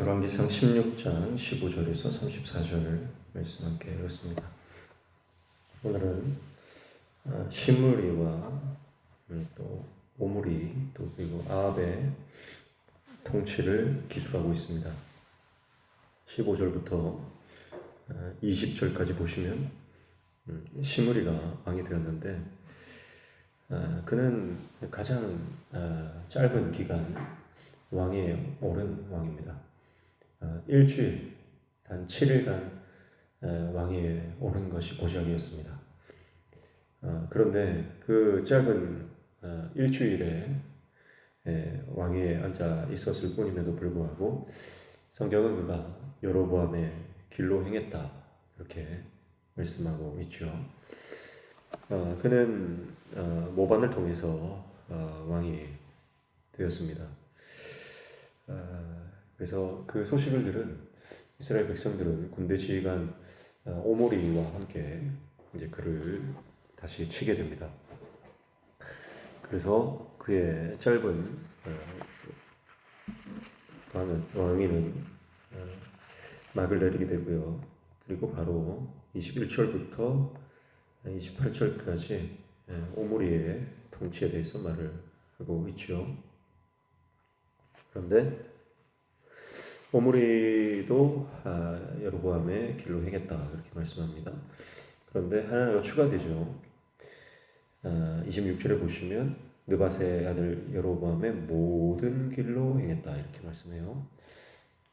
열왕기상 16장 15절에서 34절 말씀 함께 읽었습니다. 오늘은 아, 시므리와 음, 또 오므리 또 그리고 아합의 통치를 기술하고 있습니다. 15절부터 20절까지 보시면 음, 시므리가 왕이 되었는데 아, 그는 가장 아, 짧은 기간 왕에 오른 왕입니다. 어, 일주일 단 7일간 어, 왕위에 오른 것이 고작이었습니다. 어, 그런데 그 짧은 일주일에 왕위에 앉아 있었을 뿐임에도 불구하고 성경은 그가 여로보암의 길로 행했다 이렇게 말씀하고 있죠. 그는 모반을 통해서 왕이 되었습니다. 그래서 그 소식을 들은 이스라엘 백성들은 군대 지휘관 어, 오모리와 함께 이제 그를 다시 치게 됩니다. 그래서 그의 짧은 왕은 어, 왕위는 어, 막을 내리게 되고요. 그리고 바로 21절부터 28절까지 오모리의 통치에 대해서 말을 하고 있죠. 그런데 오므리도 아, 여로보암의 길로 행했다 그렇게 말씀합니다. 그런데 하나가 추가되죠. 아, 26절에 보시면 느바세 아들 여로보암의 모든 길로 행했다 이렇게 말씀해요.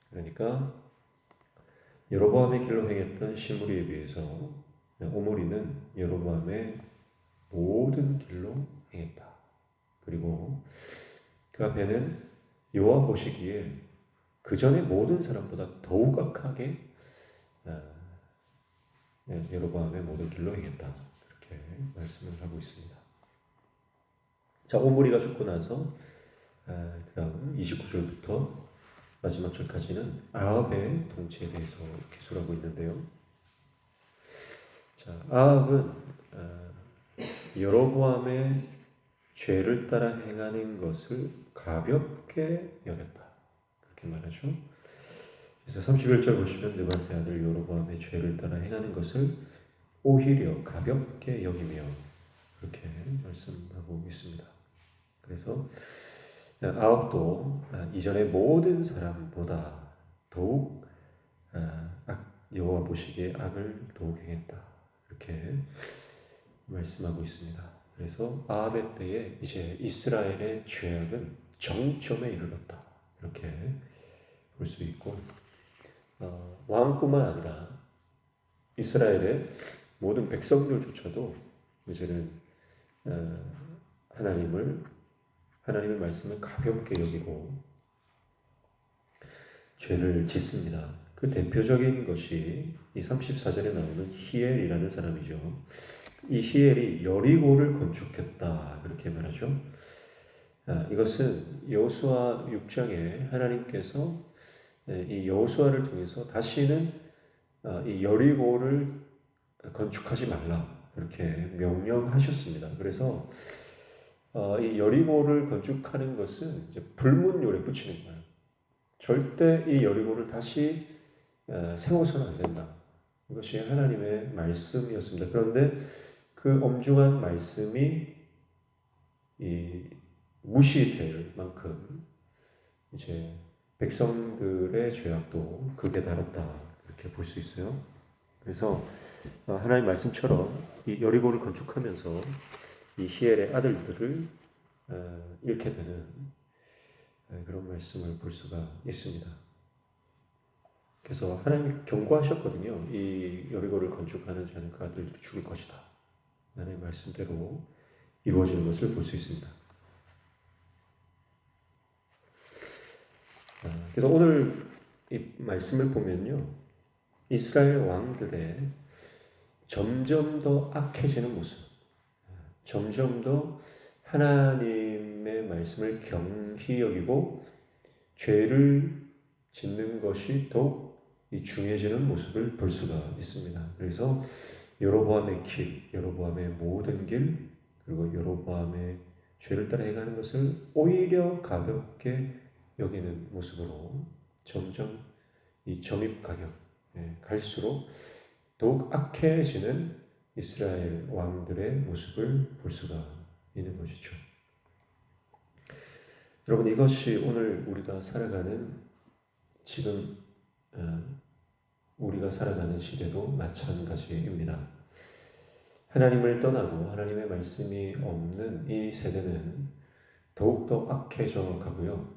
그러니까 여로보암의 길로 행했던 시므리에 비해서 오므리는 여로보암의 모든 길로 행했다. 그리고 그 앞에는 여호와 보시기에 그 전에 모든 사람보다 더욱 악하게 여로보암의 모든 길로 행했다. 그렇게 말씀을 하고 있습니다. 자, 오므리가 죽고 나서 아, 그다음 29절부터 마지막 절까지는 아합의 통치에 대해서 기술하고 있는데요. 자, 아합은 아, 여로보암의 죄를 따라 행하는 것을 가볍게 여겼다. 이렇게 말하죠. 그래서 31절 보시면 느바세 아들 요로보암의 죄를 따라 행하는 것을 오히려 가볍게 여기며 그렇게 말씀하고 있습니다. 그래서 아홉도 이전의 모든 사람보다 더욱 여호와 보시기에 악을 더욱 행했다. 이렇게 말씀하고 있습니다. 그래서 아합의 때에 이제 이스라엘의 죄악은 정점에 이르렀다. 이렇게 볼 수 있고 어, 왕뿐만 아니라 이스라엘의 모든 백성들조차도 이제는 어, 하나님을 하나님의 말씀을 가볍게 여기고 죄를 짓습니다. 그 대표적인 것이 이 34절에 나오는 히엘이라는 사람이죠. 이 히엘이 여리고를 건축했다 그렇게 말하죠. 아, 이것은 여호수아 6장에 하나님께서 예, 이 여호수아를 통해서 다시는 아, 이 여리고를 건축하지 말라 이렇게 명령하셨습니다. 그래서 어, 이 여리고를 건축하는 것은 불문율에 붙이는 거예요. 절대 이 여리고를 다시 어, 세워서는 안 된다. 이것이 하나님의 말씀이었습니다. 그런데 그 엄중한 말씀이 이 무시될 만큼 이제 백성들의 죄악도 극에 달했다 이렇게 볼 수 있어요. 그래서 어, 하나님 말씀처럼 이 여리고를 건축하면서 이 히엘의 아들들을 어, 잃게 되는 어, 그런 말씀을 볼 수가 있습니다. 그래서 하나님이 경고하셨거든요. 이 여리고를 건축하는 자는 그 아들들이 죽을 것이다. 하나님 말씀대로 이루어지는 것을 볼 수 있습니다. 그래서 오늘 이 말씀을 보면요. 이스라엘 왕들의 점점 더 악해지는 모습, 점점 더 하나님의 말씀을 경히 여기고 죄를 짓는 것이 더욱 중요해지는 모습을 볼 수가 있습니다. 그래서 여로보암의 길, 여로보암의 모든 길, 그리고 여로보암의 죄를 따라 행하는 것을 오히려 가볍게 여기는 모습으로 점점 이 점입 가격 예, 갈수록 더욱 악해지는 이스라엘 왕들의 모습을 볼 수가 있는 것이죠. 여러분 이것이 오늘 우리가 살아가는 지금 어, 우리가 살아가는 시대도 마찬가지입니다. 하나님을 떠나고 하나님의 말씀이 없는 이 세대는 더욱더 악해져 가고요.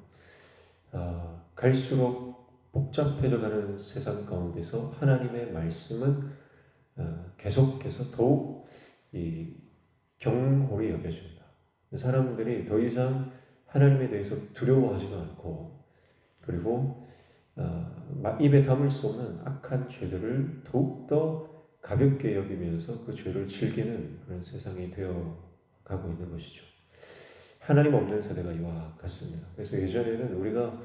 아, 갈수록 복잡해져 가는 세상 가운데서 하나님의 말씀은 어, 계속해서 더욱 이 경홀히 여겨집니다. 사람들이 더 이상 하나님에 대해서 두려워하지도 않고 그리고 어, 입에 담을 수 없는 악한 죄들을 더욱더 가볍게 여기면서 그 죄를 즐기는 그런 세상이 되어 가고 있는 것이죠. 하나님 없는 세대가 이와 같습니다. 그래서 예전에는 우리가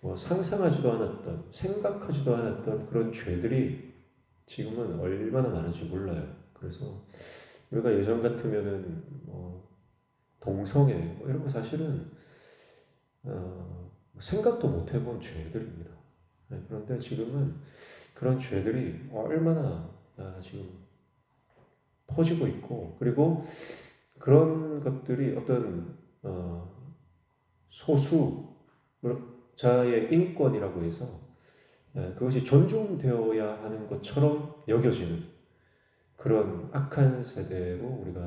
뭐 상상하지도 않았던, 생각하지도 않았던 그런 죄들이 지금은 얼마나 많은지 몰라요. 그래서 우리가 예전 같으면은 뭐 동성애 뭐 이런 거 사실은 어, 생각도 못 해본 죄들입니다. 네, 그런데 지금은 그런 죄들이 얼마나 아, 지금 퍼지고 있고 그리고 그런 것들이 어떤 어, 소수 자의 인권이라고 해서 예, 그것이 존중되어야 하는 것처럼 여겨지는 그런 악한 세대로 우리가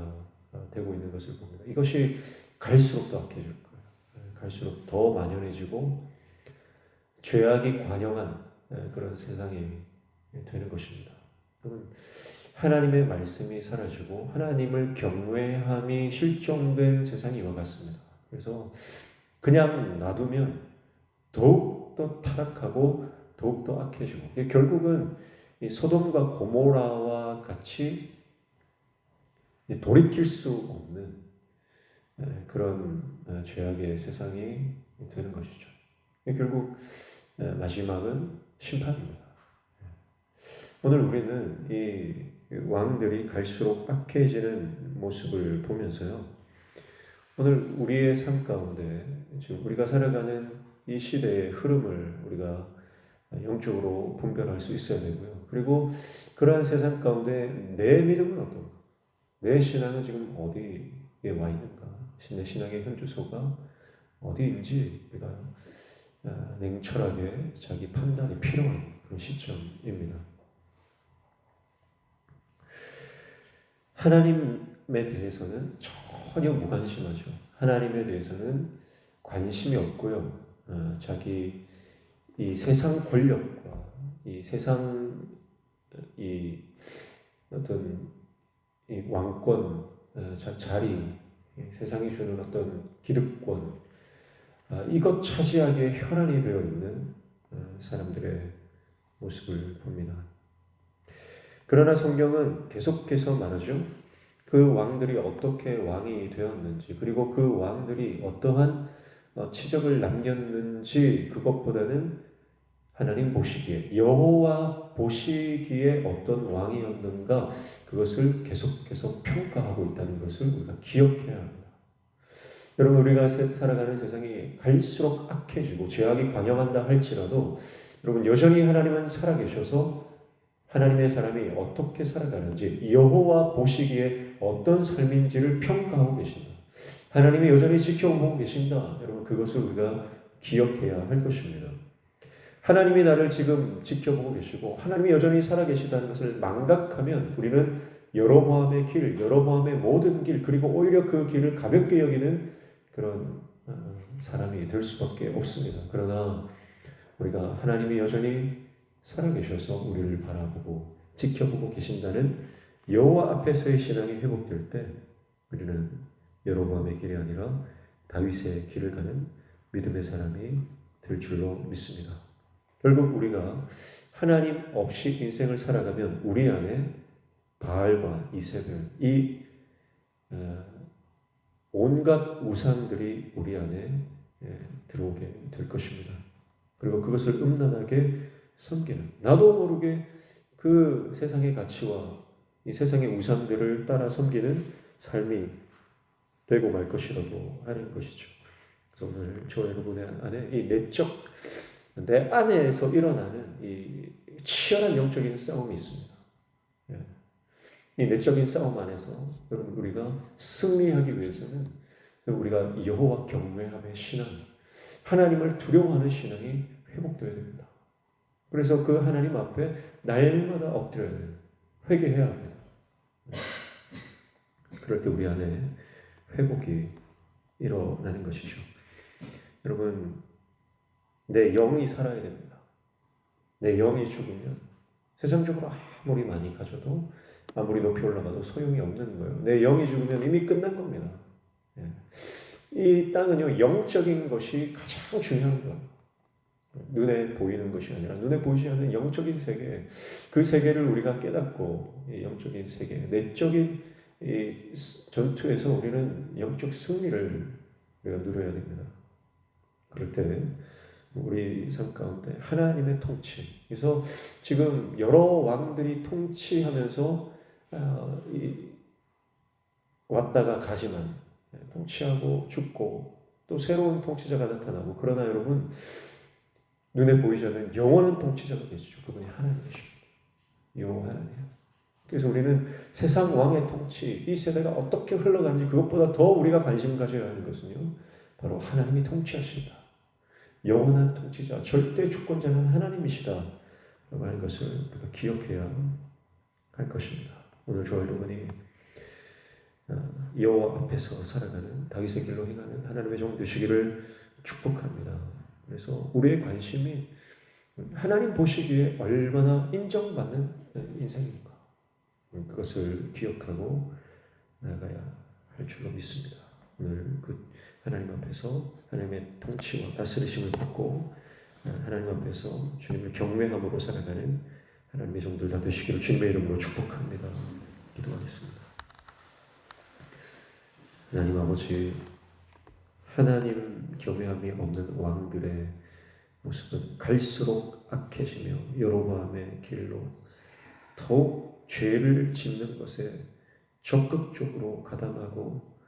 어, 되고 있는 것을 봅니다. 이것이 갈수록 더 악해질 거예요. 예, 갈수록 더 만연해지고 죄악이 관영한 예, 그런 세상이 되는 것입니다. 그러면 하나님의 말씀이 사라지고 하나님을 경외함이 실종된 세상이 이와 같습니다. 그래서 그냥 놔두면 더욱더 타락하고 더욱더 악해지고 결국은 이 소돔과 고모라와 같이 돌이킬 수 없는 그런 어, 죄악의 세상이 되는 것이죠. 결국 마지막은 심판입니다. 오늘 우리는 이 왕들이 갈수록 악해지는 모습을 보면서요. 오늘 우리의 삶 가운데 지금 우리가 살아가는 이 시대의 흐름을 우리가 영적으로 분별할 수 있어야 되고요. 그리고 그러한 세상 가운데 내 믿음은 어떤가? 내 신앙은 지금 어디에 와 있는가? 내 신앙의 현주소가 어디인지 우리가 아, 냉철하게 자기 판단이 필요한 그런 시점입니다. 하나님에 대해서는 전혀 무관심하죠. 하나님에 대해서는 관심이 없고요. 어, 자기 이 세상 권력과 이 세상 이 어떤 이 왕권 어, 자리 세상이 주는 어떤 기득권 아, 이것 차지하기에 혈안이 되어 있는 어, 사람들의 모습을 봅니다. 그러나 성경은 계속해서 말하죠. 그 왕들이 어떻게 왕이 되었는지, 그리고 그 왕들이 어떠한 어, 치적을 남겼는지 그것보다는 하나님 보시기에 여호와 보시기에 어떤 왕이었는가 그것을 계속해서 평가하고 있다는 것을 우리가 기억해야 합니다. 여러분 우리가 살아가는 세상이 갈수록 악해지고 죄악이 관영한다 할지라도 여러분 여전히 하나님은 살아계셔서 하나님의 사람이 어떻게 살아가는지 여호와 보시기에 어떤 삶인지를 평가하고 계신다. 하나님이 여전히 지켜보고 계신다. 여러분 그것을 우리가 기억해야 할 것입니다. 하나님이 나를 지금 지켜보고 계시고 하나님이 여전히 살아계시다는 것을 망각하면 우리는 여로보암의 길, 여로보암의 모든 길 그리고 오히려 그 길을 가볍게 여기는 그런 어, 사람이 될 수밖에 없습니다. 그러나 우리가 하나님이 여전히 살아계셔서 우리를 바라보고 지켜보고 계신다는 여호와 앞에서의 신앙이 회복될 때 우리는 여로보암의 길이 아니라 다윗의 길을 가는 믿음의 사람이 될 줄로 믿습니다. 결국 우리가 하나님 없이 인생을 살아가면 우리 안에 바알과 이세벨 이 어, 온갖 우상들이 우리 안에 예, 들어오게 될 것입니다. 그리고 그것을 음란하게 섬기는 나도 모르게 그 세상의 가치와 이 세상의 우상들을 따라 섬기는 삶이 되고 말 것이라고 하는 것이죠. 그래서 오늘 저 여러분의 안에 이 내적 내 안에서 일어나는 이 치열한 영적인 싸움이 있습니다. 예. 이 내적인 싸움 안에서 여러분 우리가 승리하기 위해서는 우리가 여호와 경외함의 신앙, 하나님을 두려워하는 신앙이 회복되어야 됩니다. 그래서 그 하나님 앞에 날마다 엎드려야 돼요. 회개해야 합니다. 그럴 때 우리 안에 회복이 일어나는 것이죠. 여러분, 내 영이 살아야 됩니다. 내 영이 죽으면 세상적으로 아무리 많이 가져도 아무리 높이 올라가도 소용이 없는 거예요. 내 영이 죽으면 이미 끝난 겁니다. 예. 이 땅은요, 영적인 것이 가장 중요한 거예요. 눈에 보이는 것이 아니라 눈에 보이지 않는 영적인 세계, 그 세계를 우리가 깨닫고 이 영적인 세계, 내적인 이 전투에서 우리는 영적 승리를 우리가 누려야 됩니다. 그럴 때 우리 삶 가운데 하나님의 통치. 그래서 지금 여러 왕들이 통치하면서 어, 이 왔다가 가지만 통치하고 죽고 또 새로운 통치자가 나타나고 그러나 여러분 눈에 보이지 않는 영원한 통치자가 계시죠. 그분이 하나님이십니다. 하나님. 그래서 우리는 세상 왕의 통치, 이 세대가 어떻게 흘러가는지 그것보다 더 우리가 관심 가져야 하는 것은요. 바로 하나님이 통치하신다. 영원한 통치자, 절대 주권자는 하나님이시다. 라고 하는 것을 우리가 기억해야 할 것입니다. 오늘 저와 여러분이 어, 여호와 앞에서 살아가는 다윗의 길로 행하는 하나님의 종 되시기를 축복합니다. 그래서 우리의 관심이 하나님 보시기에 얼마나 인정받는 인생인가 그것을 기억하고 나가야 할 줄로 믿습니다. 오늘 그 하나님 앞에서 하나님의 통치와 다스리심을 받고 하나님 앞에서 주님을 경외함으로 살아가는 하나님의 종들 다 되시기를 주님의 이름으로 축복합니다. 기도하겠습니다. 하나님 아버지 하나님 경외함이 없는 왕들의 모습은 갈수록 악해지며 여로보암의 길로 더욱 죄를 짓는 것에 적극적으로 가담하고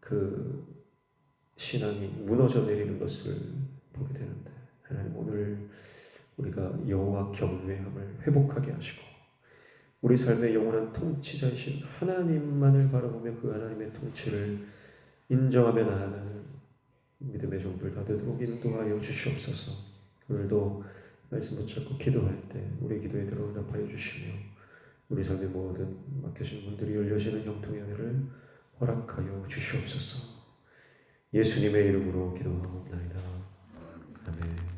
그 신앙이 무너져 내리는 것을 보게 되는데 하나님 오늘 우리가 여호와 경외함을 회복하게 하시고 우리 삶의 영원한 통치자이신 하나님만을 바라보며 그 하나님의 통치를 인정하며 나아가는 믿음의 종들 다 되도록 인도하여 주시옵소서. 오늘도 말씀 붙잡고 기도할 때 우리 기도에 들어 응답하여 주시며 우리 삶의 모든 막혀진 문들이 열려지는 형통의 은혜를 허락하여 주시옵소서. 예수님의 이름으로 기도하옵나이다. 아멘.